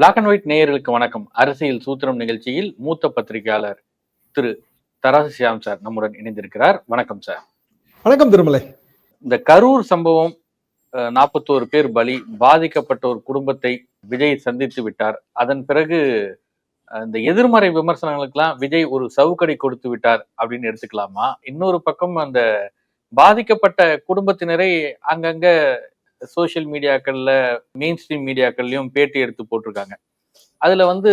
Black and white நேயர்களுக்கு வணக்கம். அரசியல் சூத்திரம் நிகழ்ச்சியில் மூத்த பத்திரிகையாளர் திரு தராசு சியாம் சார் நம்முடன் இணைந்திருக்கிறார். வணக்கம் சார். வணக்கம் திருமலை. இந்த கரூர் சம்பவம் நாற்பத்தோரு பேர் பலி பாதிக்கப்பட்டோர் குடும்பத்தை விஜய் சந்தித்து விட்டார். அதன் பிறகு இந்த எதிர்மறை விமர்சனங்களுக்கெல்லாம் விஜய் ஒரு சவுக்கடி கொடுத்து விட்டார் அப்படின்னு எடுத்துக்கலாமா? இன்னொரு பக்கம் அந்த பாதிக்கப்பட்ட குடும்பத்தினரை அங்கங்க சோஷியல் மீடியாக்கள்ல மெயின் ஸ்ட்ரீம் மீடியாக்கள்லயும் பேட்டி எடுத்து போட்டிருக்காங்க. அதுல வந்து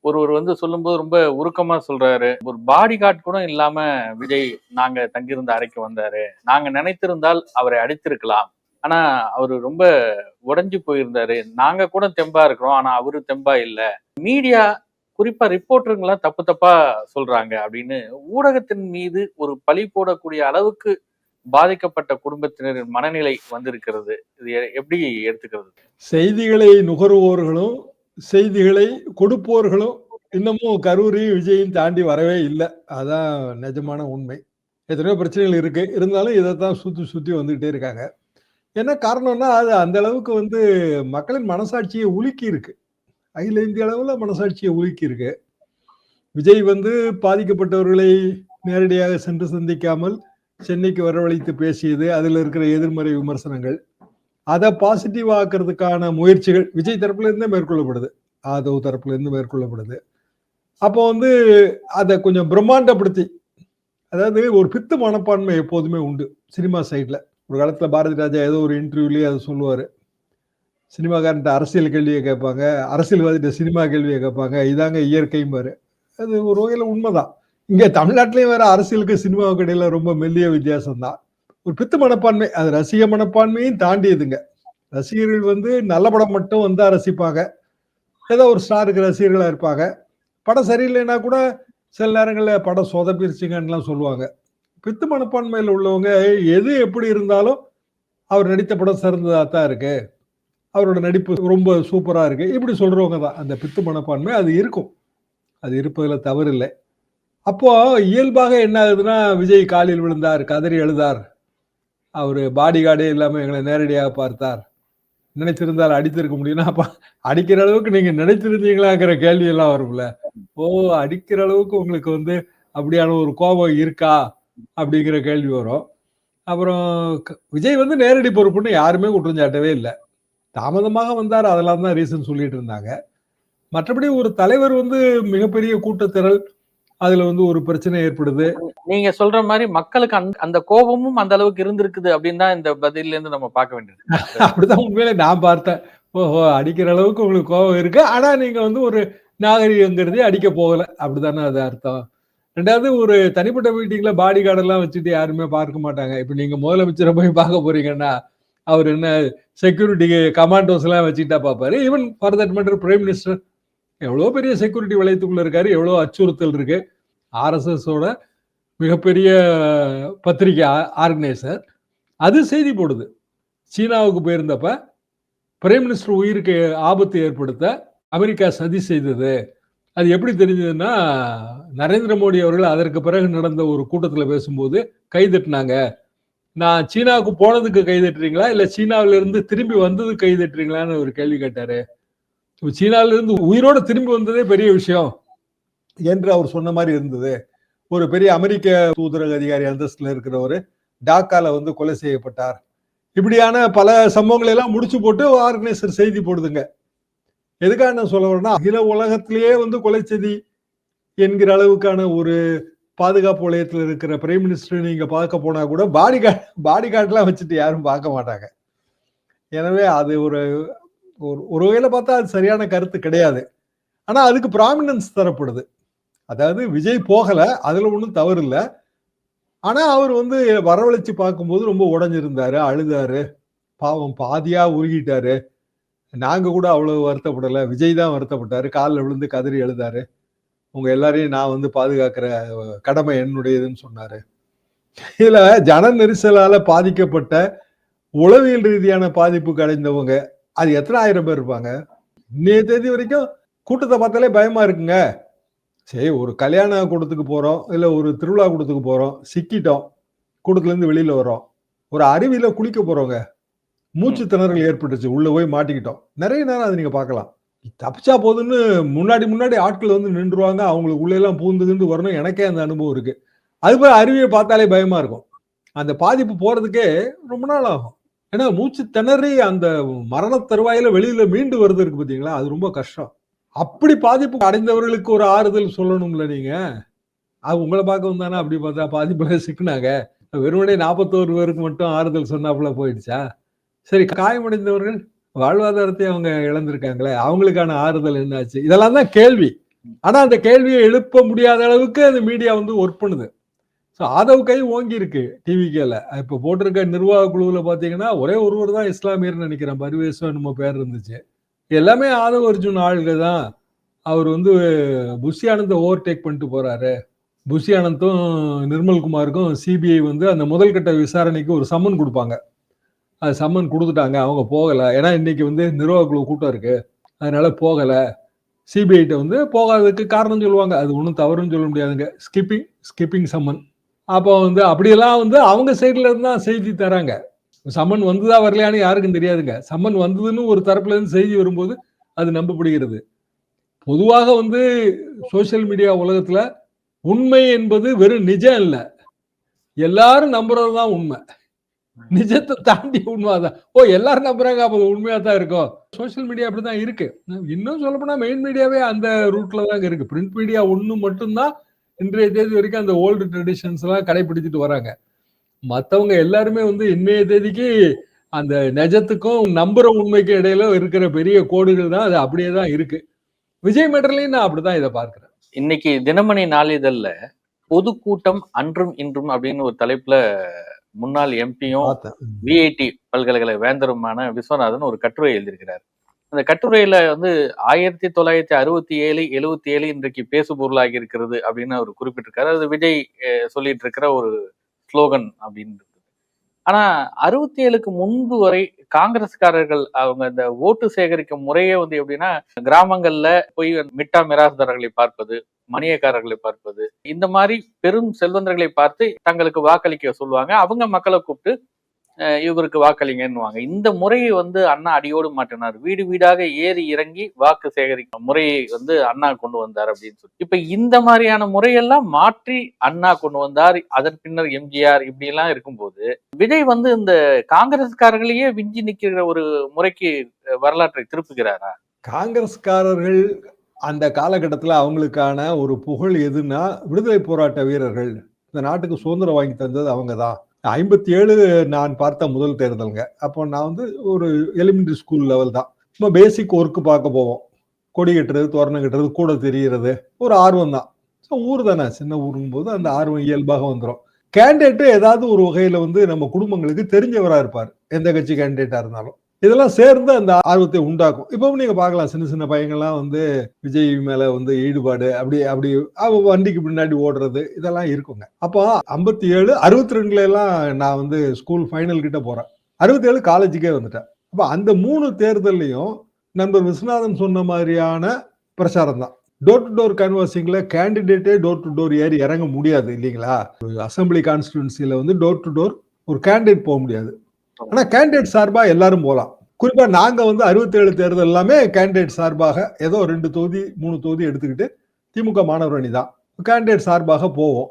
ஒருவர் வந்து சொல்லும்போது ரொம்ப உருக்கமா சொல்றாரு. ஒரு பாடி கார்டு கூட இல்லாம விஜய் நாங்க தங்கியிருந்த அறைக்கு வந்தாரு. நாங்க நினைத்திருந்தால் அவரை அடித்திருக்கலாம். ஆனா அவரு ரொம்ப உடஞ்சி போயிருந்தாரு. நாங்க கூட தெம்பா இருக்கிறோம். ஆனா அவரு தெம்பா இல்ல. மீடியா குறிப்பா ரிப்போர்ட்டருங்களாம் தப்பு தப்பா சொல்றாங்க அப்படின்னு ஊடகத்தின் மீது ஒரு பழி போடக்கூடிய அளவுக்கு பாதிக்கப்பட்ட குடும்பத்தினரின் மனநிலை வந்திருக்கிறது. இது எப்படி எடுத்துக்கிறது? செய்திகளை நுகர்வோர்களும் செய்திகளை கொடுப்போர்களும் இன்னமும் கரூரையும் விஜயும் தாண்டி வரவே இல்லை. அதான் நிஜமான உண்மை. எத்தனையோ பிரச்சனைகள் இருக்கு. இருந்தாலும் இதைத்தான் சுத்தி சுத்தி வந்துகிட்டே இருக்காங்க. என்ன காரணம்னா அது அந்த அளவுக்கு வந்து மக்களின் மனசாட்சியை உலுக்கி இருக்கு. அகில இந்திய அளவில் மனசாட்சியை உலுக்கி இருக்கு. விஜய் வந்து பாதிக்கப்பட்டவர்களை நேரடியாக சென்று சந்திக்காமல் சென்னைக்கு வரவழைத்து பேசியது அதில் இருக்கிற எதிர்மறை விமர்சனங்கள். அதை பாசிட்டிவ் ஆக்குறதுக்கான முயற்சிகள் விஜய் தரப்புல இருந்தே மேற்கொள்ளப்படுது. ஆதவ் தரப்புல இருந்து மேற்கொள்ளப்படுது. அப்போ வந்து அதை கொஞ்சம் பிரம்மாண்டப்படுத்தி அதாவது ஒரு பித்து மனப்பான்மை எப்போதுமே உண்டு சினிமா சைடில் ஒரு காலத்தில் பாரதி ராஜா ஏதோ ஒரு இன்டர்வியூலேயே அதை சொல்லுவார். சினிமாக்காரன்ட்ட அரசியல் கேள்வியை கேட்பாங்க அரசியல்வாதிட்ட சினிமா கேள்வியை கேட்பாங்க இதாங்க இயற்கையும் பாரு அது ஒரு வகையில் உண்மைதான். இங்க தமிழ்நாட்டிலையும் வேற அரசியலுக்கு சினிமாவுக்கு இடையில ரொம்ப மெல்லிய வித்தியாசம் தான் ஒரு பித்து மனப்பான்மை அது ரசிக மனப்பான்மையும் தாண்டியதுங்க. ரசிகர்கள் வந்து நல்ல படம் மட்டும் வந்தா ரசிப்பாங்க. ஏதோ ஒரு ஸ்டாருக்கு ரசிகர்களா இருப்பாங்க. படம் சரியில்லைன்னா கூட சில நேரங்களில் படம் சொதப்பிருச்சுங்கன்னுலாம் சொல்லுவாங்க. பித்து மனப்பான்மையில் உள்ளவங்க எது எப்படி இருந்தாலும் அவர் நடித்த படம் சிறந்ததாக தான் இருக்கு. அவரோட நடிப்பு ரொம்ப சூப்பராக இருக்கு. இப்படி சொல்கிறவங்க தான் அந்த பித்து மனப்பான்மை அது இருக்கும். அது இருப்பதில் தவறு இல்லை அப்போ இயல்பாக என்ன ஆகுதுன்னா விஜய் காலில் விழுந்தார் கதறி எழுதார் அவர் பாடி கார்டே இல்லாமல் எங்களை நேரடியாக பார்த்தார். நினைத்திருந்தால் அடித்திருக்க முடியும்னா அப்ப அடிக்கிற அளவுக்கு நீங்க நினைச்சிருந்தீங்களாங்கிற கேள்வி எல்லாம் வரும்ல. ஓ அடிக்கிற அளவுக்கு உங்களுக்கு வந்து அப்படியான ஒரு கோபம் இருக்கா? அப்படிங்கிற கேள்வி வரும். அப்புறம் க- விஜய் வந்து நேரடி பொறுப்புன்னு யாருமே குற்றஞ்சாட்டவே இல்லை. தாமதமாக வந்தார் அதெல்லாம் தான் ரீசன் சொல்லிட்டு இருந்தாங்க. மற்றபடி ஒரு தலைவர் வந்து மிகப்பெரிய கூட்டத்திரள் அதுல வந்து ஒரு பிரச்சனை ஏற்படுது. நீங்க சொல்ற மாதிரி மக்களுக்கு அந்த அந்த கோபமும் அந்த அளவுக்கு இருந்திருக்குது அப்படின்னு தான் இந்த பதில இருந்து நம்ம பார்க்க வேண்டியது. அப்படிதான் உண்மையில நான் பார்த்தேன். ஓஹோ அடிக்கிற அளவுக்கு உங்களுக்கு கோபம் இருக்கு. ஆனா நீங்க வந்து ஒரு நாகரிகங்கிறதே அடிக்க போகல. அப்படிதானே அது அர்த்தம். ரெண்டாவது ஒரு தனிப்பட்ட மீட்டிங்ல பாடி கார்டெல்லாம் வச்சுட்டு யாருமே பார்க்க மாட்டாங்க. இப்ப நீங்க முதலமைச்சரை போய் பார்க்க போறீங்கன்னா அவர் என்ன செக்யூரிட்டி கமாண்டோஸ் எல்லாம் வச்சுட்டா பார்ப்பாரு. Even for that matter prime minister எவ்வளோ பெரிய செக்யூரிட்டி வளையத்துக்குள்ளே இருக்காரு எவ்வளோ அச்சுறுத்தல் இருக்கு. ஆர்எஸ்எஸோட மிகப்பெரிய பத்திரிகை ஆர்கனைசர் அது செய்தி போடுது. சீனாவுக்கு போயிருந்தப்ப பிரைம் மினிஸ்டர் உயிருக்கு ஆபத்து ஏற்படுத்த அமெரிக்கா சதி செய்தது. அது எப்படி தெரிஞ்சதுன்னா நரேந்திர மோடி அவர்கள் அதற்கு பிறகு நடந்த ஒரு கூட்டத்தில் பேசும்போது கைதட்டினாங்க. நான் சீனாவுக்கு போனதுக்கு கைதட்டுறீங்களா? இல்லை சீனாவிலிருந்து திரும்பி வந்தது கைதட்டுறீங்களான்னு ஒரு கேள்வி கேட்டார். இப்போ சீனாவிலிருந்து உயிரோடு திரும்பி வந்ததே பெரிய விஷயம். என்று அவர் சொன்ன மாதிரி இருந்தது. ஒரு பெரிய அமெரிக்க தூதரக அதிகாரி அந்தஸ்தில் இருக்கிறவர் டாக்கால வந்து கொலை செய்யப்பட்டார். இப்படியான பல சம்பவங்களை எல்லாம் முடிச்சு போட்டு ஆர்கனைசர் செய்தி போடுதுங்க. எதுக்காக நான் சொல்ல வரேன்னா அகில உலகத்திலேயே வந்து கொலை செய்தி என்கிற அளவுக்கான ஒரு பாதுகாப்பு வலயத்தில் இருக்கிற பிரைம் மினிஸ்டர் நீங்க பார்க்க போனா கூட பாடி கார்டு பாடி கார்டெலாம் வச்சுட்டு யாரும் பார்க்க மாட்டாங்க. எனவே அது ஒரு ஒரு ஒரு வகையில் பார்த்தா அது சரியான கருத்து கிடையாது. ஆனால் அதுக்கு ப்ராமினன்ஸ் தரப்படுது. அதாவது விஜய் போகலை அதில் ஒன்றும் தவறு இல்லை ஆனால் அவர் வந்து வரவழைச்சு பார்க்கும்போது ரொம்ப உடஞ்சிருந்தாரு அழுதாரு. பாவம் பாதியாக உருகிட்டாரு. நாங்கள் கூட அவ்வளோ வருத்தப்படலை. விஜய் தான் வருத்தப்பட்டார். காலில் விழுந்து கதறி எழுதாரு உங்கள் எல்லாரையும் நான் வந்து பாதுகாக்கிற கடமை என்னுடையதுன்னு சொன்னார். இதில் ஜன நெரிசலால் பாதிக்கப்பட்ட உளவியல் ரீதியான பாதிப்புக்கு அடைந்தவங்க அது எத்தனை ஆயிரம் பேர் இருப்பாங்க? இன்னைய தேதி வரைக்கும் கூட்டத்தை பார்த்தாலே பயமா இருக்குங்க. சரி ஒரு கல்யாண கூட்டத்துக்கு போறோம் இல்ல ஒரு திருவிழா கூட்டத்துக்கு போறோம் சிக்கிட்டோம் கூட்டத்துல இருந்து வெளியில வரோம் ஒரு அருவியில குளிக்க போறோங்க. மூச்சு திணறல் ஏற்பட்டுச்சு உள்ள போய் மாட்டிக்கிட்டோம். நிறைய நேரம் அதை நீங்க பார்க்கலாம். தப்பிச்சா போதுன்னு முன்னாடி முன்னாடி ஆட்கள் வந்து நின்றுவாங்க அவங்களுக்கு உள்ள எல்லாம் பூந்துகிந்து வரணும். எனக்கே அந்த அனுபவம் இருக்கு. அது போய் அருவியை பார்த்தாலே பயமா இருக்கும். அந்த பாதிப்பு போறதுக்கே ரொம்ப நாள் ஆகும். ஏன்னா மூச்சு திணறி அந்த மரண தருவாயில வெளியில மீண்டு வருது இருக்கு பாத்தீங்களா? அது ரொம்ப கஷ்டம். அப்படி பாதிப்பு அடைந்தவர்களுக்கு ஒரு ஆறுதல் சொல்லணும்ல நீங்க? அது உங்களை பார்க்க வந்தானே? அப்படி பார்த்தா பாதிப்புல சிக்கினாங்க. வெறுமனே நாற்பத்தோரு பேருக்கு மட்டும் ஆறுதல் சொன்னாப்புல போயிடுச்சா? சரி காயமடைந்தவர்கள் வாழ்வாதாரத்தை அவங்க இழந்திருக்காங்களே அவங்களுக்கான ஆறுதல் என்னாச்சு? இதெல்லாம் தான் கேள்வி. ஆனா அந்த கேள்வியை எழுப்ப முடியாத அளவுக்கு அந்த மீடியா வந்து ஒர்க் பண்ணுது. ஸோ ஆதவ் கை ஓங்கி இருக்கு டிவிக்கேல இப்போ போட்டிருக்க நிர்வாக குழுவில் பார்த்தீங்கன்னா ஒரே ஒருவர் தான் இஸ்லாமியர்னு நினைக்கிறேன். பரிவேஸ்வரன் நம்ம பேர் இருந்துச்சு. எல்லாமே ஆதவ் அர்ஜுன் ஆளுகள் தான். அவர் வந்து புஷியானந்தை ஓவர்டேக் பண்ணிட்டு போறாரு. புஷியானந்தும் நிர்மல்குமாருக்கும் சிபிஐ வந்து அந்த முதல் கட்ட விசாரணைக்கு ஒரு சம்மன் கொடுப்பாங்க. அது சம்மன் கொடுத்துட்டாங்க. அவங்க போகலை. ஏன்னா இன்னைக்கு வந்து நிர்வாக குழு கூட்டம் இருக்கு. அதனால போகலை. சிபிஐட்ட வந்து போகாததுக்கு காரணம் சொல்லுவாங்க. அது ஒன்றும் தவறுன்னு சொல்ல முடியாதுங்க. ஸ்கிப்பிங் ஸ்கிப்பிங் சம்மன் அப்போ வந்து அப்படியெல்லாம் வந்து அவங்க சைட்ல இருந்து தான் செய்தி தராங்க. சம்மன் வந்ததா வரலையான்னு யாருக்கும் தெரியாதுங்க. சம்மன் வந்ததுன்னு ஒரு தரப்புல இருந்து செய்தி வரும்போது அது நம்பப்படுகிறது. பொதுவாக வந்து சோசியல் மீடியா உலகத்துல உண்மை என்பது வெறும் நிஜம் இல்லை. எல்லாரும் நம்புறது தான் உண்மை. நிஜத்தை தாண்டி உண்மைதான். ஓ எல்லாரும் நம்புறாங்க அப்போ உண்மையாக உண்மையா தான் இருக்கும். சோசியல் மீடியா அப்படிதான் இருக்கு. இன்னும் சொல்லப்போனால் மெயின் மீடியாவே அந்த ரூட்ல தான் இருக்கு. பிரிண்ட் மீடியா ஒன்று மட்டும்தான் இன்றைய தேதி வரைக்கும் அந்த ஓல்டு ட்ரெடிஷன்ஸ் எல்லாம் கடைபிடிச்சிட்டு வராங்க. மத்தவங்க எல்லாருமே வந்து இன்றைய தேதிக்கு அந்த நிஜத்துக்கும் நம்புற உண்மைக்கும் இடையில இருக்கிற பெரிய கோடுகள் தான் அது அப்படியே தான் இருக்கு. விஜய் மேட்டர்லயும் நான் அப்படிதான் இதை பார்க்கிறேன். இன்னைக்கு தினமணி நாளிதழ்ல பொதுக்கூட்டம் அன்றும் இன்றும் அப்படின்னு ஒரு தலைப்புல முன்னாள் எம்பியும் விஐடி பல்கலைக்கழக வேந்தருமான விஸ்வநாதன் ஒரு கட்டுரை எழுதியிருக்கிறார். அந்த கட்டுரையில வந்து ஆயிரத்தி தொள்ளாயிரத்தி அறுபத்தி ஏழு எழுவத்தி ஏழு இன்றைக்கு பேசு பொருளாகி இருக்கிறது அப்படின்னு அவர் குறிப்பிட்டிருக்காரு. அது விஜய் சொல்லிட்டு இருக்கிற ஒரு ஸ்லோகன் அப்படின்னு ஆனா அறுபத்தி ஏழுக்கு முன்பு வரை காங்கிரஸ்காரர்கள் அவங்க இந்த ஓட்டு சேகரிக்கும் முறையே வந்து எப்படின்னா கிராமங்கள்ல போய் மிட்டா மிராசுதாரர்களை பார்ப்பது மணியக்காரர்களை பார்ப்பது இந்த மாதிரி பெரும் செல்வந்தர்களை பார்த்து தங்களுக்கு வாக்களிக்க சொல்லுவாங்க. அவங்க மக்களை கூப்பிட்டு இவருக்கு வாக்களிங்கன்னுவாங்க. இந்த முறையை வந்து அண்ணா அடியோடு மாட்டினார் வீடு வீடாக ஏறி இறங்கி வாக்கு சேகரிக்கும் முறையை வந்து அண்ணா கொண்டு வந்தார் அப்படின்னு சொல்லி. இப்ப இந்த மாதிரியான முறையெல்லாம் மாற்றி அண்ணா கொண்டு வந்தார். அதன் பின்னர் எம்ஜிஆர் இப்படி எல்லாம் இருக்கும்போது விஜய் வந்து இந்த காங்கிரஸ்காரர்களையே விஞ்சி நிக்கிற ஒரு முறைக்கு வரலாற்றை திருப்புகிறாரா? காங்கிரஸ்காரர்கள் அந்த காலகட்டத்தில் அவங்களுக்கான ஒரு புகழ் எதுன்னா விடுதலை போராட்ட வீரர்கள். இந்த நாட்டுக்கு சுதந்திரம் வாங்கி தந்தது அவங்க தான் ஐம்பத்தி ஏழு நான் பார்த்த முதல் தேர்தலுங்க. அப்போ நான் வந்து ஒரு எலிமெண்ட்ரி ஸ்கூல் லெவல் தான். சும்மா பேசிக் ஒர்க்கு பார்க்க போவோம். கொடி கட்டுறது தோரணம் கட்டுறது கூட தெரிகிறது. ஒரு ஆர்வம் தான். ஸோ ஊர் தானே. சின்ன ஊருங்கும் போது அந்த ஆர்வம் இயல்பாக வந்துடும் கேண்டிடேட்டு ஏதாவது ஒரு வகையில் வந்து நம்ம குடும்பங்களுக்கு தெரிஞ்சவராக இருப்பார். எந்த கட்சி கேண்டிடேட்டாக இருந்தாலும். இதெல்லாம் சேர்ந்து அந்த ஆர்வத்தை உண்டாக்கும். இப்பவும் நீங்க பார்க்கலாம் சின்ன சின்ன பையங்கள்லாம் வந்து விஜய் மேல வந்து ஈடுபாடு அப்படி அப்படி வண்டிக்கு பின்னாடி ஓடுறது இதெல்லாம் இருக்குங்க. அப்போ ஐம்பத்தி ஏழு அறுபத்தி ரெண்டுல எல்லாம் நான் வந்து ஸ்கூல் ஃபைனல் கிட்ட போறேன். அறுபத்தி ஏழு காலேஜுக்கே வந்துட்டேன். அப்ப அந்த மூணு தேர்தல்லையும் நண்பர் விஸ்வநாதன் சொன்ன மாதிரியான பிரச்சாரம் தான். டோர் டு டோர் கன்வர்சிங்ல கேண்டிடேட்டே டோர் டு டோர் ஏறி இறங்க முடியாது இல்லைங்களா? அசம்பிளி கான்ஸ்டிடுவன்சியில வந்து டோர் டு டோர் ஒரு கேண்டிடேட் போக முடியாது. ஆனா கேண்டிடேட் சார்பா எல்லாரும் போகலாம் குறிப்பா நாங்க வந்து 67 தேர்தல் எல்லாமே கேண்டிடேட் சார்பாக ஏதோ ரெண்டு தொகுதி மூணு தொகுதி எடுத்துக்கிட்டு திமுக மாணவர் அணி தான். கேண்டிடேட் சார்பாக போவோம்.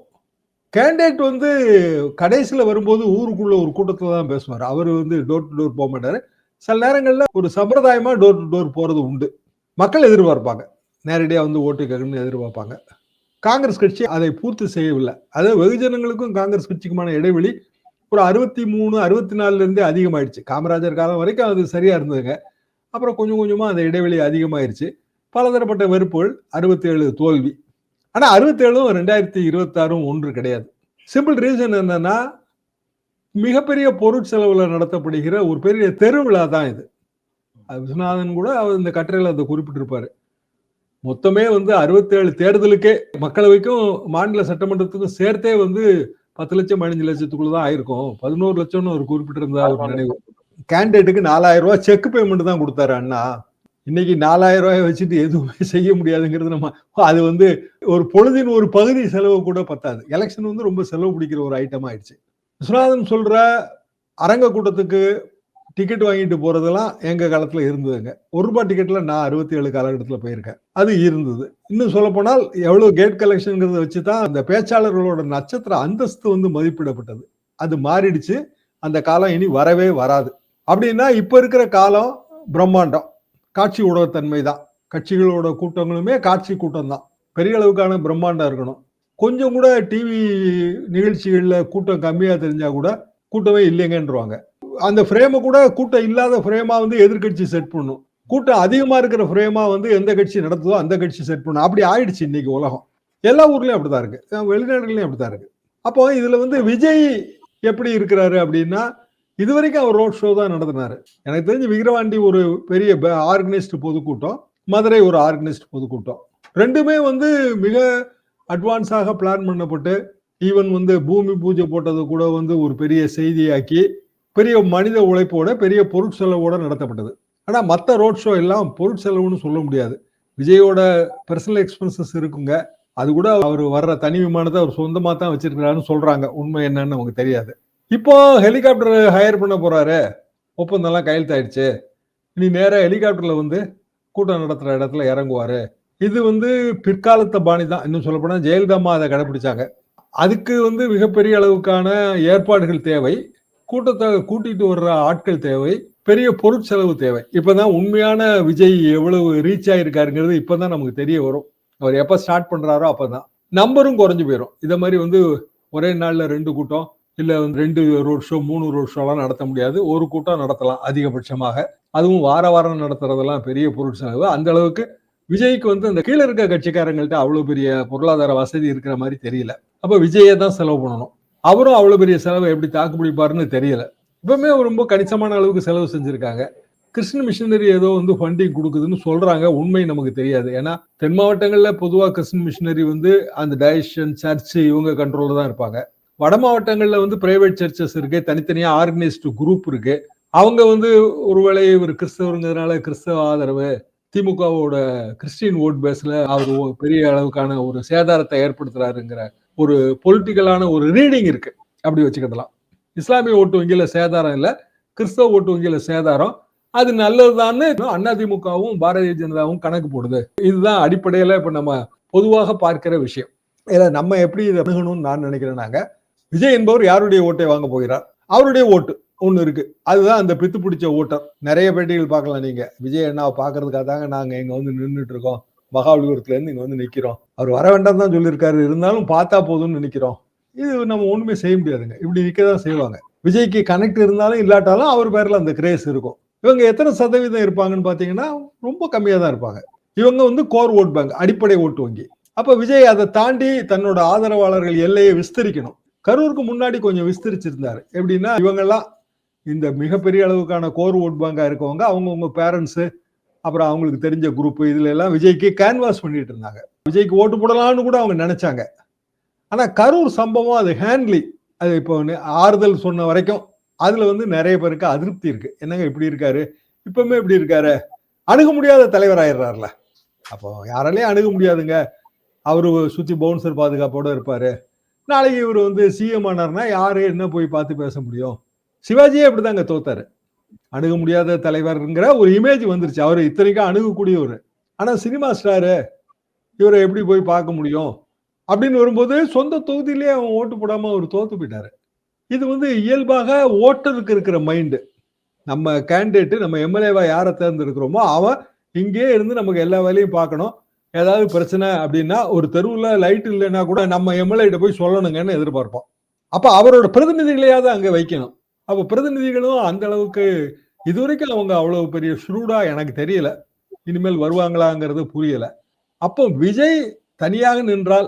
கேண்டிடேட் வந்து கடைசியில வரும்போது ஊருக்குள்ள ஒரு கூட்டத்தில் தான் பேசுவார். அவர் வந்து டோர் டு டோர் போக மாட்டார். சில நேரங்களில் ஒரு சம்பிரதாயமாக டோர் டு டோர் போகிறது உண்டு. மக்கள் எதிர்பார்ப்பாங்க. நேரடியாக வந்து ஓட்டு கேட்கணும்னு எதிர்பார்ப்பாங்க. காங்கிரஸ் கட்சி அதை பூர்த்தி செய்யவில்லை. அதாவது வெகுஜனங்களுக்கும் காங்கிரஸ் கட்சிக்குமான இடைவெளி ஒரு அறுபத்தி மூணு அறுபத்தி நாலுலேருந்தே அதிகமாயிடுச்சு. காமராஜர் காலம் வரைக்கும் அது சரியாக இருந்ததுங்க. அப்புறம் கொஞ்சம் கொஞ்சமாக அந்த இடைவெளி அதிகமாயிருச்சு. பலதரப்பட்ட வெறுப்புகள் அறுபத்தேழு தோல்வி. ஆனால் அறுபத்தேழும் ரெண்டாயிரத்தி இருபத்தாறும் ஒன்று கிடையாது. சிம்பிள் ரீசன் என்னன்னா மிகப்பெரிய பொருட்செலவில் நடத்தப்படுகிற ஒரு பெரிய தெருவிழா தான் இது. விஸ்வநாதன் கூட அவர் இந்த கட்டுரையில் அதை குறிப்பிட்டிருப்பாரு. மொத்தமே வந்து 67 தேர்தலுக்கே மக்களவைக்கும் மாநில சட்டமன்றத்துக்கும் சேர்த்தே வந்து பத்து லட்சம் பதினஞ்சு லட்சத்துக்குள்ள தான் ஆயிருக்கும். பதினோரு லட்சம்னு ஒரு குறிப்பிட்டிருந்தா ஒரு நினைவு. கேண்டிடேட்டுக்கு நாலாயிரம் ரூபாய் செக் பேமெண்ட் தான் கொடுத்தாரு அண்ணா. இன்னைக்கு நாலாயிரம் ரூபாய் வச்சுட்டு எதுவுமே செய்ய முடியாதுங்கிறது நம்ம அது வந்து ஒரு பொழுதின் ஒரு பகுதி செலவு கூட பத்தாது. எலெக்ஷன் வந்து ரொம்ப செலவு பிடிக்கிற ஒரு ஐட்டம் ஆயிடுச்சு. விஸ்வநாதன் சொல்ற அரங்க கூட்டத்துக்கு டிக்கெட் வாங்கிட்டு போறதெல்லாம் எங்க காலத்துல இருந்ததுங்க. ஒரு ரூபாய் டிக்கெட்ல நான் அறுபத்தி ஏழு காலகட்டத்தில் போயிருக்கேன். அது இருந்தது. இன்னும் சொல்ல போனால் எவ்வளவு கேட் கலெக்ஷன்ங்கிறத வச்சு தான் அந்த பேச்சாளர்களோட நட்சத்திர அந்தஸ்து வந்து மதிப்பிடப்பட்டது. அது மாறிடுச்சு. அந்த காலம் இனி வரவே வராது. அப்படின்னா இப்போ இருக்கிற காலம் பிரம்மாண்டம். காட்சி ஊடகத்தன்மை தான். கட்சிகளோட கூட்டங்களுமே காட்சி கூட்டம் தான். பெரிய அளவுக்கான பிரம்மாண்டம் இருக்கணும். கொஞ்சம் கூட டிவி நிகழ்ச்சிகளில் கூட்டம் கம்மியாக தெரிஞ்சால் கூட கூட்டமே இல்லைங்கன்றவாங்க. அந்த ஃப்ரேமை கூட கூட்டம் இல்லாத ஃப்ரேமா வந்து எதிர்கட்சி செட் பண்ணும். கூட்டம் அதிகமா இருக்கிற ஃப்ரேமா வந்து எந்த கட்சி நடத்துதோ அந்த கட்சி செட் பண்ணும். அப்படி ஆயிடுச்சு இன்னைக்கு உலகம். எல்லா ஊர்லயும் அப்படிதான் இருக்கு. அஹ் வெளிநாடுகளையும் அப்படிதான் இருக்கு. அப்போ இதுல வந்து விஜய் எப்படி இருக்கிறாரு அப்படின்னா இது வரைக்கும் அவர் ரோட் ஷோ தான் நடத்தினாரு. எனக்கு தெரிஞ்சு விக்ரவாண்டி ஒரு பெரிய ஆர்கனைஸ்டு பொதுக்கூட்டம் மதுரை ஒரு ஆர்கனைஸ்ட் பொதுக்கூட்டம். ரெண்டுமே வந்து மிக அட்வான்ஸாக பிளான் பண்ணப்பட்டு ஈவன் வந்து பூமி பூஜை போட்டது கூட வந்து ஒரு பெரிய செய்தியாக்கி பெரிய மனித உழைப்போட பெரிய பொருட்செலவோட நடத்தப்பட்டது. ஆனால் மற்ற ரோட் ஷோ எல்லாம் பொருட்செலவுன்னு சொல்ல முடியாது. விஜயோட பர்சனல் எக்ஸ்பென்சஸ் இருக்குங்க. அது கூட அவர் வர்ற தனி விமானத்தை அவர் சொந்தமாக தான் வச்சிருக்கிறாருன்னு சொல்றாங்க. உண்மை என்னன்னு நமக்கு தெரியாது. இப்போ ஹெலிகாப்டர் ஹையர் பண்ண போறாரு. ஒப்பந்தம்லாம் கையெழுத்தாயிடுச்சு. இனி நேராக ஹெலிகாப்டர்ல வந்து கூட்டம் நடத்துகிற இடத்துல இறங்குவார். இது வந்து பிற்காலத்த பாணி தான். இன்னும் சொல்லப்போனால் ஜெயலலிதா அம்மா அதை கடைபிடிச்சாங்க அதுக்கு வந்து மிகப்பெரிய அளவுக்கான ஏற்பாடுகள் தேவை. கூட்டத்தை கூட்டிட்டு வர்ற ஆட்கள் தேவை பெரிய பொருட்செலவு தேவை. இப்போதான் உண்மையான விஜய் எவ்வளவு ரீச் ஆயிருக்காருங்கிறது இப்போதான் நமக்கு தெரிய வரும். அவர் எப்போ ஸ்டார்ட் பண்றாரோ அப்பதான். நம்பரும் குறைஞ்சு போயிடும் இதை மாதிரி வந்து ஒரே நாளில் ரெண்டு கூட்டம் இல்லை வந்து ரெண்டு ரோட் ஷோ மூணு ரோட் ஷோலாம் நடத்த முடியாது. ஒரு கூட்டம் நடத்தலாம் அதிகபட்சமாக. அதுவும் வார வாரம் நடத்துறதெல்லாம் பெரிய பொருட்செலவு அந்த அளவுக்கு விஜய்க்கு வந்து அந்த கீழே இருக்க கட்சிக்காரங்கள்ட்ட அவ்வளோ பெரிய பொருளாதார வசதி இருக்கிற மாதிரி தெரியல. அப்போ விஜயை தான் செலவு பண்ணணும். அவரும் அவ்வளோ பெரிய செலவை எப்படி தாக்கு பிடிப்பாருன்னு தெரியல. இப்பவுமே ரொம்ப கணிசமான அளவுக்கு செலவு செஞ்சுருக்காங்க. கிருஷ்ண மிஷினரி ஏதோ வந்து ஃபண்டிங் கொடுக்குதுன்னு சொல்றாங்க. உண்மை நமக்கு தெரியாது. ஏன்னா தென் மாவட்டங்களில் பொதுவாக கிறிஸ்டின் மிஷினரி வந்து அந்த டயஷன் சர்ச்சு இவங்க கண்ட்ரோலில் தான் இருப்பாங்க. வட மாவட்டங்களில் வந்து பிரைவேட் சர்ச்சஸ் இருக்கு. தனித்தனியாக ஆர்கனைஸ்டு குரூப் இருக்கு. அவங்க வந்து ஒருவேளை இவர் கிறிஸ்தவருங்கிறதுனால கிறிஸ்தவ ஆதரவு திமுகவோட கிறிஸ்டின் ஓட் பேஸ்ல அவர் பெரிய அளவுக்கான ஒரு சேதாரத்தை ஏற்படுத்துறாருங்கிற ஒரு பொலிட்டிக்கலான ஒரு ரீடிங் இருக்கு. அப்படி வச்சுக்கிடலாம். இஸ்லாமிய ஓட்டு வங்கியில சேதாரம் இல்லை. கிறிஸ்தவ ஓட்டு வங்கியில சேதாரம். அது நல்லதுதான்னு அதிமுகவும் பாரதிய ஜனதாவும் கணக்கு போடுது. இதுதான் அடிப்படையில இப்ப நம்ம பொதுவாக பார்க்கிற விஷயம். இதை நம்ம எப்படி இதை அணுகணும்னு நான் நினைக்கிறேன் நாங்க. விஜய் என்பவர் யாருடைய ஓட்டை வாங்க போகிறார்? அவருடைய ஓட்டு ஒன்று இருக்கு. அதுதான் அந்த பித்து பிடிச்ச ஓட்டம். நிறைய பேட்டிகள் பார்க்கலாம் நீங்க. விஜய் அண்ணாவை பார்க்கறதுக்காக தாங்க நாங்கள் இங்கே வந்து நின்றுட்டு இருக்கோம். மகாபலிபுரத்துலேருந்து இங்கே வந்து நிற்கிறோம் அவர் வர வேண்டாம் தான் சொல்லியிருக்காரு. இருந்தாலும் பார்த்தா போதும்னு நிற்கிறோம் இது நம்ம ஒன்றுமே செய்ய முடியாதுங்க. இப்படி நிற்க தான் செய்வாங்க. விஜய்க்கு கனெக்ட் இருந்தாலும் இல்லாட்டாலும் அவர் பேரில் அந்த கிரேஸ் இருக்கும். இவங்க எத்தனை சதவீதம் இருப்பாங்கன்னு பார்த்தீங்கன்னா ரொம்ப கம்மியாக தான் இருப்பாங்க. இவங்க வந்து கோர் ஓட் பேங்க் அடிப்படை ஓட்டு வங்கி. அப்போ விஜய் அதை தாண்டி தன்னோட ஆதரவாளர்கள் எல்லையை விஸ்தரிக்கணும். கரூருக்கு முன்னாடி கொஞ்சம் விஸ்தரிச்சிருந்தாரு. எப்படின்னா இவங்கெல்லாம் இந்த மிகப்பெரிய அளவுக்கான கோர் ஓட் பேங்காக இருக்கவங்க. அவங்கவுங்க பேரண்ட்ஸு அப்புறம் அவங்களுக்கு தெரிஞ்ச குரூப் இதுல எல்லாம் விஜய்க்கு கேன்வாஸ் பண்ணிட்டு இருந்தாங்க. விஜய்க்கு ஓட்டு போடலாம்னு கூட அவங்க நினைச்சாங்க. ஆனா கரூர் சம்பவம் அது ஹேண்ட்லி அது இப்போ ஆறுதல் சொன்ன வரைக்கும் அதுல வந்து நிறைய பேருக்கு அதிருப்தி இருக்கு. என்னங்க இப்படி இருக்காரு? இப்பவுமே இப்படி இருக்காரு? அணுக முடியாத தலைவர் ஆயிடுறாருல. அப்போ யாராலையும் அணுக முடியாதுங்க. அவரு சுத்தி பவுன்சர் பாதுகாப்போட இருப்பாரு. நாளைக்கு இவர் வந்து சிஎம் ஆனார்னா யாரு என்ன போய் பார்த்து பேச முடியும்? சிவாஜியே அப்படிதாங்க தோத்தாரு. அணுக முடியாத தலைவர்ங்கிற ஒரு இமேஜ் வந்துருச்சு. அவர் இத்தனைக்கும் அணுகக்கூடியவர். ஆனா சினிமா ஸ்டாரு இவரை எப்படி போய் பார்க்க முடியும்? அப்படின்னு வரும்போது சொந்த தொகுதியிலே அவன் ஓட்டு போடாம அவர் தோத்து போயிட்டாரு. இது வந்து இயல்பாக ஓட்டருக்கு இருக்கிற மைண்டு நம்ம கேண்டிடேட் நம்ம எம்எல்ஏவா யாரை தேர்ந்தெடுக்கிறோமோ அவன் இங்கே இருந்து நமக்கு எல்லா வேலையும் பார்க்கணும். ஏதாவது பிரச்சனை அப்படின்னா ஒரு தெருவுல லைட் இல்லைன்னா கூட நம்ம எம்எல்ஏ போய் சொல்லணுங்கன்னு எதிர்பார்ப்போம். அப்போ அவரோட பிரதிநிதிகளையாவது அங்க வைக்கணும். அப்ப பிரதிநிதிகளும் அந்த அளவுக்கு இதுவரைக்கும் அவங்க அவ்வளவு பெரிய ஷ்ரூடா எனக்கு தெரியல. இனிமேல் வருவாங்களாங்கிறது புரியல. அப்போ விஜய் தனியாக நின்றால்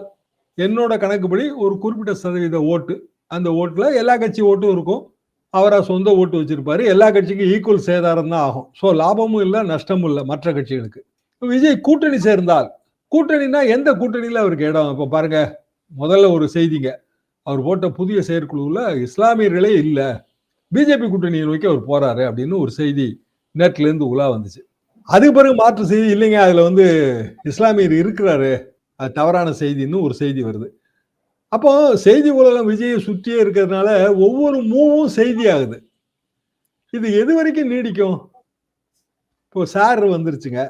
என்னோட கணக்குப்படி ஒரு குறிப்பிட்ட சதவீத ஓட்டு. அந்த ஓட்டுல எல்லா கட்சி ஓட்டும் இருக்கும். அவரா சொந்த ஓட்டு வச்சிருப்பாரு. எல்லா கட்சிக்கும் ஈக்குவல் சேதாரம் தான் ஆகும். ஸோ லாபமும் இல்லை நஷ்டமும் இல்லை மற்ற கட்சிகளுக்கு. விஜய் கூட்டணி சேர்ந்தால் கூட்டணினா எந்த கூட்டணியில அவருக்கு இடம்? இப்போ பாருங்க முதல்ல ஒரு செய்திங்க. அவர் போட்ட புதிய செயற்குழுவில் இஸ்லாமியர்களே இல்லை. பிஜேபி கூட்டணியை நோக்கி அவர் போறாரு அப்படின்னு ஒரு செய்தி நெட்ல இருந்து உலா வந்துச்சு. அதுக்கு பிறகு மாற்று செய்தி இல்லைங்க. அதுல வந்து இஸ்லாமியர் இருக்கிறாரு. அது தவறான செய்தின்னு ஒரு செய்தி வருது. அப்போ செய்தி உலகம் விஜயை சுற்றியே இருக்கிறதுனால ஒவ்வொரு மூவும் செய்தி ஆகுது. இது எது வரைக்கும் நீடிக்கும்? இப்போ சார் வந்துருச்சுங்க.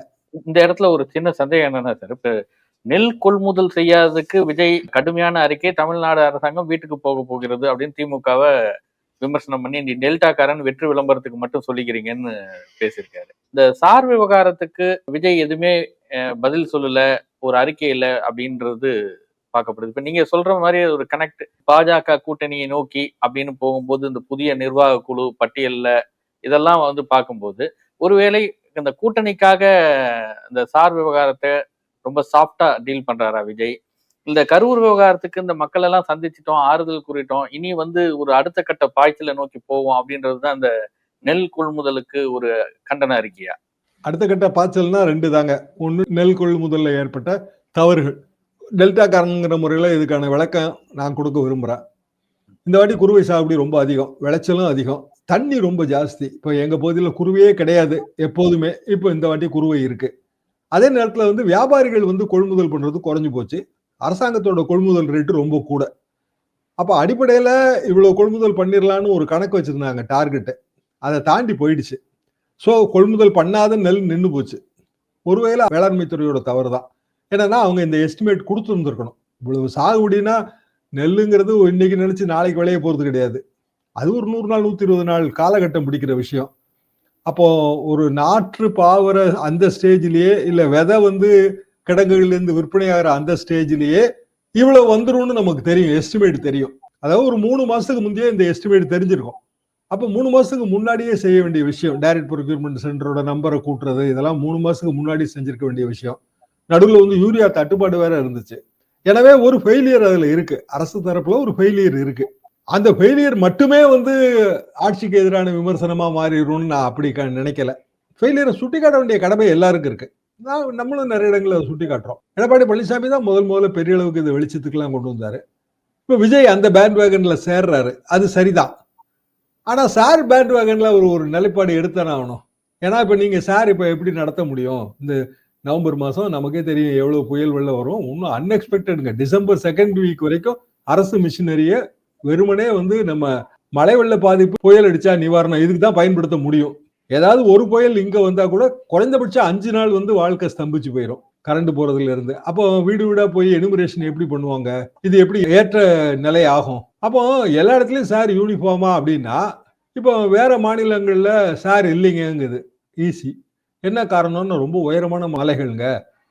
இந்த இடத்துல ஒரு சின்ன சந்தேகம் என்னன்னா சார் இப்போ நெல் கொள்முதல் செய்யாததுக்கு விஜய் கடுமையான அறிக்கை தமிழ்நாடு அரசாங்கம் வீட்டுக்கு போக போகிறது அப்படின்னு திமுகவை விமர்சனம் பண்ணி நீ டெல்டாக்காரன் வெற்றி விளம்பரத்துக்கு மட்டும் சொல்லிக்கிறீங்கன்னு பேசியிருக்காரு. இந்த சார் விவகாரத்துக்கு விஜய் எதுவுமே பதில் சொல்லல ஒரு அறிக்கை இல்லை அப்படின்றது பார்க்கப்படுது. இப்போ நீங்க சொல்ற மாதிரி ஒரு கனெக்ட் பாஜக கூட்டணியை நோக்கி அப்படின்னு போகும்போது இந்த புதிய நிர்வாக குழு பட்டியல்ல இதெல்லாம் வந்து பார்க்கும்போது ஒருவேளை இந்த கூட்டணிக்காக இந்த சார் விவகாரத்தை ரொம்ப சாஃப்டா டீல் பண்றாரா விஜய்? இந்த கரூர் விவகாரத்துக்கு இந்த மக்கள் எல்லாம் சந்திச்சிட்டோம் ஆறுதல் கூறிட்டோம். இனி வந்து ஒரு அடுத்த கட்ட பாய்ச்சலை நோக்கி போவோம் அப்படின்றது தான் அந்த நெல் கொள்முதலுக்கு ஒரு கண்டன அறிக்கையா? அடுத்த கட்ட பாய்ச்சல்னா ரெண்டு தாங்க. ஒன்று நெல் கொள்முதலில் ஏற்பட்ட தவறுகள். டெல்டாக்காரங்கிற முறையில் இதுக்கான விளக்கம் நான் கொடுக்க விரும்புகிறேன் இந்த வாட்டி குருவை சாகுபடி ரொம்ப அதிகம். விளைச்சலும் அதிகம். தண்ணி ரொம்ப ஜாஸ்தி. இப்போ எங்கள் பகுதியில் குருவையே கிடையாது எப்போதுமே. இப்போ இந்த வாட்டி குருவை இருக்குது அதே நேரத்தில் வந்து வியாபாரிகள் வந்து கொள்முதல் பண்ணுறது குறைஞ்சி போச்சு. அரசாங்கத்தோட கொள்முதல் ரேட்டு ரொம்ப கூட. அப்போ அடிப்படையில் இவ்வளோ கொள்முதல் பண்ணிடலான்னு ஒரு கணக்கு வச்சுருந்தாங்க டார்கெட்டு அதை தாண்டி போயிடுச்சு. ஸோ கொள்முதல் பண்ணாத நெல் நின்று போச்சு. ஒருவேளை வேளாண்மை துறையோட தவறு தான். என்னன்னா அவங்க இந்த எஸ்டிமேட் கொடுத்துருந்துருக்கணும். இவ்வளவு சாகுபடினா நெல்லுங்கிறது இன்னைக்கு நினைச்சு நாளைக்கு விளைய போகிறது கிடையாது. அது ஒரு நூறு நாள் நூற்றி இருபது நாள் காலகட்டம் பிடிக்கிற விஷயம். அப்போ ஒரு நாற்று பாவர அந்த ஸ்டேஜ்லயே இல்லை விதை வந்து கிடங்குகள்லேருந்து விற்பனையாகிற அந்த ஸ்டேஜ்லேயே இவ்வளோ வந்துரும்னு நமக்கு தெரியும் எஸ்டிமேட் தெரியும். அதாவது ஒரு மூணு மாதத்துக்கு முந்தையே இந்த எஸ்டிமேட் தெரிஞ்சிருக்கும். அப்போ மூணு மாதத்துக்கு முன்னாடியே செய்ய வேண்டிய விஷயம் டைரக்ட் ப்ரொக்யூர்மெண்ட் சென்டரோட நம்பரை கூட்டுறது இதெல்லாம் மூணு மாதத்துக்கு முன்னாடி செஞ்சிருக்க வேண்டிய விஷயம். நடுவில் வந்து யூரியா தட்டுப்பாடு வேற இருந்துச்சு. எனவே ஒரு ஃபெயிலியர் அதில் இருக்கு. அரசு தரப்புல ஒரு ஃபெயிலியர் இருக்கு. அந்த ஃபெயிலியர் மட்டுமே வந்து ஆட்சிக்கு எதிரான விமர்சனமாக மாறிடும்னு நான் அப்படி நினைக்கல. ஃபெயிலியரை சுட்டி காட்ட வேண்டிய கடமை எல்லாருக்கும் இருக்குது நான் நம்மளும் நிறைய இடங்களில் அதை சுட்டி காட்டுறோம். எடப்பாடி பழனிசாமி தான் முதல் முதல்ல பெரிய அளவுக்கு இது வெளிச்சத்துக்கெல்லாம் கொண்டு வந்தாரு. இப்போ விஜய் அந்த பேண்ட் வேகன்ல சேர்றாரு. அது சரிதான். ஆனால் சார் பேண்ட் வேகன்ல ஒரு ஒரு நிலைப்பாடு எடுத்தானே ஆகணும். ஏன்னா இப்போ நீங்கள் சார் இப்போ எப்படி நடத்த முடியும்? இந்த நவம்பர் மாதம் நமக்கே தெரியும் எவ்வளோ புயல் வெள்ளம் வரும். இன்னும் அன்எக்ஸ்பெக்டடுங்க டிசம்பர் செகண்ட் வீக் வரைக்கும் அரசு மிஷினரியை வெறுமனே வந்து நம்ம மழை வெள்ள பாதிப்பு புயல் அடிச்சா நிவாரணம். இதுக்கு தான் பயன்படுத்த முடியும். ஏதாவது ஒரு புயல் இங்கே வந்தால் கூட குறைந்தபட்சம் அஞ்சு நாள் வந்து வாழ்க்கை ஸ்தம்பிச்சு போயிடும் கரண்ட் போறதுல இருந்து அப்போ வீடு வீடா போய் எனுமரேஷன் எப்படி பண்ணுவாங்க? இது எப்படி ஏற்ற நிலை ஆகும்? அப்போ எல்லா இடத்துலயும் சார் யூனிஃபார்மா அப்படின்னா இப்போ வேற மாநிலங்கள்ல சார் இல்லைங்கங்குது. ஈஸி என்ன காரணம்னு ரொம்ப உயரமான மலைகள்ங்க.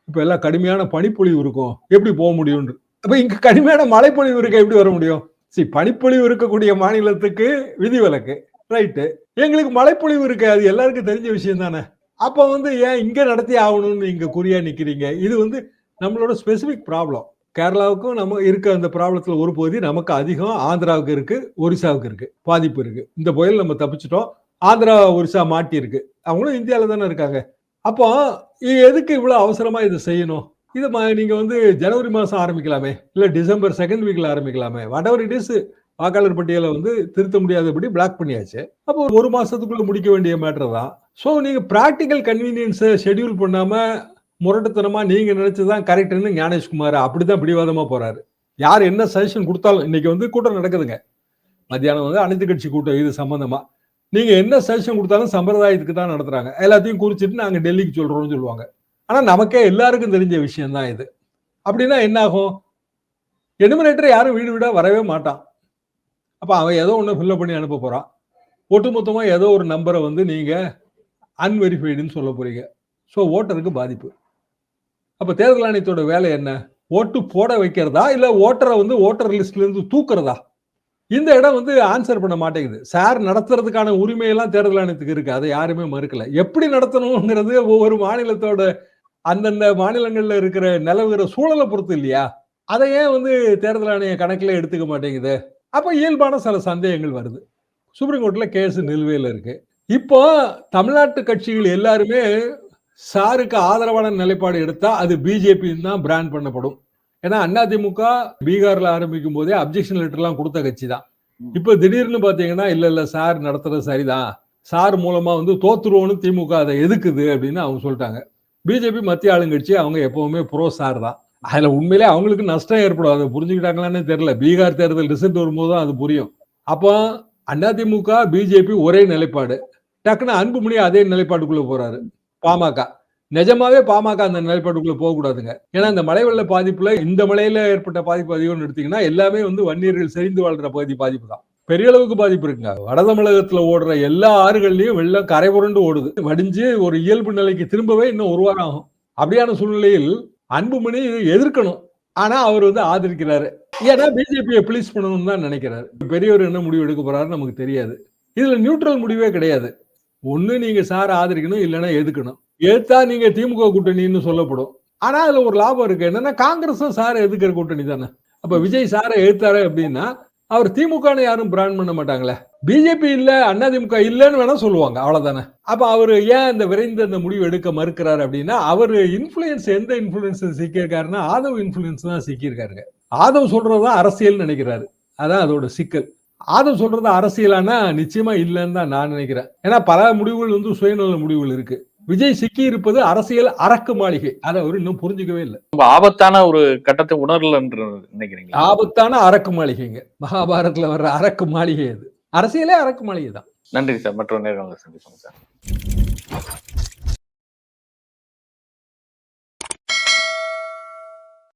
இப்போ எல்லாம் கடுமையான பனிப்பொழிவு இருக்கும். எப்படி போக முடியும்னு. அப்போ இங்கே கடுமையான மழைப்பொழிவு இருக்க? எப்படி வர முடியும்? சரி பனிப்பொழிவு இருக்கக்கூடிய மாநிலத்துக்கு விதிவிலக்கு. ரைட்டு எங்களுக்கு மழைப்பொழிவு இருக்கு. அது எல்லாருக்கும் தெரிஞ்ச விஷயம் தானே? அப்போ வந்து ஏன் இங்கே நடத்தி ஆகணும்னு இங்கே குறியாக நிற்கிறீங்க இது வந்து நம்மளோட ஸ்பெசிஃபிக் ப்ராப்ளம் கேரளாவுக்கும் நம்ம இருக்க அந்த ப்ராப்ளத்தில் ஒரு பகுதி நமக்கு அதிகம் ஆந்திராவுக்கு இருக்குது ஒரிசாவுக்கு இருக்குது பாதிப்பு இருக்குது இந்த புயல் நம்ம தப்பிச்சிட்டோம் ஆந்திரா ஒரிசா மாட்டியிருக்கு அவங்களும் இந்தியாவில் தானே இருக்காங்க. அப்போ எதுக்கு இவ்வளோ அவசரமாக இதை செய்யணும்? இது நீங்கள் வந்து ஜனவரி மாதம் ஆரம்பிக்கலாமே இல்லை டிசம்பர் செகண்ட் வீக்கில் ஆரம்பிக்கலாமே. Whatever it வாக்காளர் பட்டியலை வந்து திருத்த முடியாதபடி பிளாக் பண்ணியாச்சு. அப்போ ஒரு மாசத்துக்குள்ள முடிக்க வேண்டிய மேட்டர் தான். ஸோ நீங்க ப்ராக்டிக்கல் கன்வீனியன்ஸை ஷெடியூல் பண்ணாம முரட்டுத்தனமா நீங்க நினைச்சதுதான் கரெக்ட்னு ஞானேஷ்குமார் அப்படிதான் பிடிவாதமா போறாரு. யார் என்ன சஜஷன் கொடுத்தாலும் இன்னைக்கு வந்து கூட்டம் நடக்குதுங்க. மத்தியானம் வந்து அனைத்து கட்சி கூட்டம் இது சம்பந்தமா. நீங்க என்ன சஜஷன் கொடுத்தாலும் சம்பிரதாயத்துக்கு தான் நடத்துறாங்க. எல்லாத்தையும் குறிச்சிட்டு நாங்க டெல்லிக்கு சொல்றோம்னு சொல்லுவாங்க. ஆனா நமக்கே எல்லாருக்கும் தெரிஞ்ச விஷயம் தான் இது. அப்படின்னா என்ன ஆகும் எனுமினேட்டர் யாரும் வீடு வீடா வரவே மாட்டான். அப்போ அவன் ஏதோ ஒன்று ஃபில்லப் பண்ணி அனுப்ப போகிறான் ஒட்டுமொத்தமாக ஏதோ ஒரு நம்பரை வந்து நீங்கள் அன்வெரிஃபைடுன்னு சொல்ல போகிறீங்க ஸோ ஓட்டருக்கு பாதிப்பு. அப்போ தேர்தல் ஆணையத்தோட வேலை என்ன? ஓட்டு போட வைக்கிறதா? இல்லை ஓட்டரை வந்து ஓட்டர் லிஸ்ட்லேருந்து தூக்குறதா? இந்த இடம் வந்து ஆன்சர் பண்ண மாட்டேங்குது. சார் நடத்துறதுக்கான உரிமையெல்லாம் தேர்தல் ஆணையத்துக்கு இருக்குது அதை யாருமே மறுக்கல. எப்படி நடத்தணுங்கிறது ஒவ்வொரு மாநிலத்தோட அந்தந்த மாநிலங்களில் இருக்கிற நிலவுகிற சூழலை பொறுத்து இல்லையா? அதை ஏன் வந்து தேர்தல் ஆணைய கணக்கில் எடுத்துக்க மாட்டேங்குது? அப்ப இயல்பான சில சந்தேகங்கள் வருது. சுப்ரீம் கோர்ட்ல கேஸ் நிலுவையில் இருக்கு. இப்போ தமிழ்நாட்டு கட்சிகள் எல்லாருமே சாருக்கு ஆதரவான நிலைப்பாடு எடுத்தா அது பிஜேபி தான் பிராண்ட் பண்ணப்படும். ஏன்னா அதிமுக பீகார்ல ஆரம்பிக்கும் போதே அப்ஜெக்ஷன் லெட்டர்லாம் கொடுத்த கட்சி தான். இப்போ திடீர்னு பாத்தீங்கன்னா இல்ல இல்ல சார் நடத்துறது சரிதான். சார் மூலமா வந்து தோத்துருவோன்னு திமுக அதை எதுக்குது அப்படின்னு அவங்க சொல்லிட்டாங்க. பிஜேபி மத்திய ஆளுங்கட்சி அவங்க எப்பவுமே ப்ரோ சார் தான். அதில் உண்மையிலே அவங்களுக்கு நஷ்டம் ஏற்படும். அதை புரிஞ்சுக்கிட்டாங்களான்னு தெரியல. பீகார் தேர்தல் ரிசல்ட் வரும்போது தான் அது புரியும். அப்போ அதிமுக பிஜேபி ஒரே நிலைப்பாடு. டக்குன்னு அன்புமணி அதே நிலைப்பாட்டுக்குள்ளே போகிறாரு பாமக. நிஜமாவே பாமக அந்த நிலைப்பாட்டுக்குள்ள போகக்கூடாதுங்க. ஏன்னா இந்த மழை வெள்ள பாதிப்புல இந்த மழையில ஏற்பட்ட பாதிப்பு அதிகம்னு எடுத்தீங்கன்னா எல்லாமே வந்து வன்னியர்கள் செறிந்து வாழ்ற பகுதி பாதிப்பு தான். பெரிய அளவுக்கு பாதிப்பு இருக்குங்க. வட தமிழகத்துல ஓடுற எல்லா ஆறுகள்லயும் வெள்ளம் கரை புரண்டு ஓடுது. வடிஞ்சு ஒரு இயல்பு நிலைக்கு திரும்பவே இன்னும் ஒரு வாரம் ஆகும். அப்படியான சூழ்நிலையில் அன்புமணி எதிர்க்கணும். ஆனா அவர் வந்து ஆதரிக்கிறாரு. ஏன்னா பிஜேபியை ப்ளீஸ் பண்ணணும்னு தான் நினைக்கிறாரு. பெரியவர் என்ன முடிவு எடுக்க போறாரு நமக்கு தெரியாது. இதுல நியூட்ரல் முடிவே கிடையாது. ஒண்ணு நீங்க சார் ஆதரிக்கணும் இல்லைன்னா எதுக்கணும். எதிர்த்தா நீங்க திமுக கூட்டணின்னு சொல்லப்படும். ஆனா அதுல ஒரு லாபம் இருக்கு. என்னன்னா காங்கிரஸும் சாரை எதுக்குற கூட்டணி தானே. அப்ப விஜய் சாரை எதிர்த்தாரு அப்படின்னா அவர் திமுகன்னு யாரும் பிராண்ட் பண்ண மாட்டாங்களே. பிஜேபி இல்ல அதிமுக இல்லைன்னு வேணா சொல்லுவாங்க அவ்வளவுதானே. அப்ப அவர் ஏன் இந்த விரைந்து அந்த முடிவு எடுக்க மறுக்கிறாரு அப்படின்னா அவர் இன்ஃபுளுயன்ஸ் எந்த இன்ஃபுளுயன்ஸ் சிக்கியிருக்காருன்னா ஆதவ் இன்ஃபுளுயன்ஸ் தான் சிக்கியிருக்காருங்க. ஆதவ் சொல்றதுதான் அரசியல் நினைக்கிறாரு. அதான் அதோட சிக்கல். ஆதவ் சொல்றது அரசியலானா நிச்சயமா இல்லைன்னு தான் நான் நினைக்கிறேன். ஏன்னா பல முடிவுகள் வந்து சுயநல முடிவுகள் இருக்கு. விஜய் சிக்கி இருப்பது அரசியல் அரக்கு மாளிகை. அதை அவர் இன்னும் புரிஞ்சுக்கவே இல்லை. ரொம்ப ஆபத்தான ஒரு கட்டத்தை உணரல நினைக்கிறீங்களா? ஆபத்தான அரக்கு மாளிகைங்க. மகாபாரத்ல வர்ற அரக்கு மாளிகை அது. அரசியலே அரக்கு மாளிகை தான் நன்றி சார். மற்றொரு நேரம் சந்திப்போம் சார்.